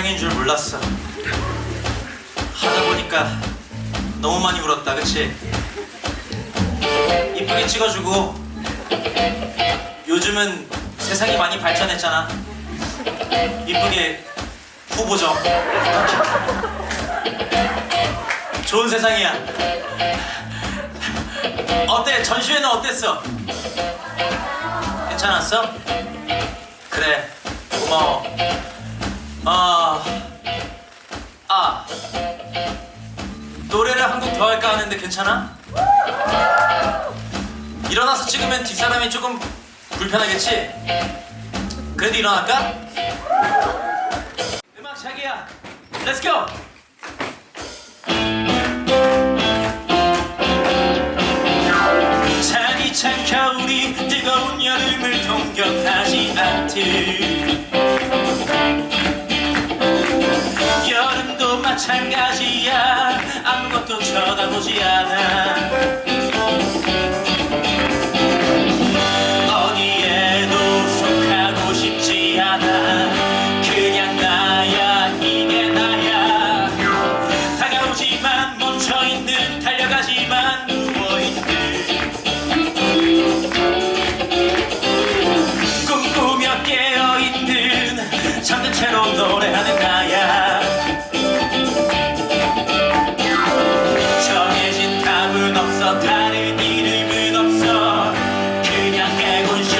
몰랐어. 하다 보니까 너무 많이 울었다, 그치? 이쁘게 찍어주고 요즘은 세상이 많이 발전했잖아. 이쁘게 후보죠. 좋은 세상이야. 어때? 전시회는 어땠어? 괜찮았어? 그래, 고마워. 아, 아, 노래를 한 곡 더 할까 하는데 괜찮아? 일어나서 찍으면 뒷사람이 조금 불편하겠지? 그래도 일어날까? 음악 자기야, 렛츠 고! 자기 찬 겨울이 뜨거운 여름을 동경하지 않듯 아무것도 쳐다 그냥 애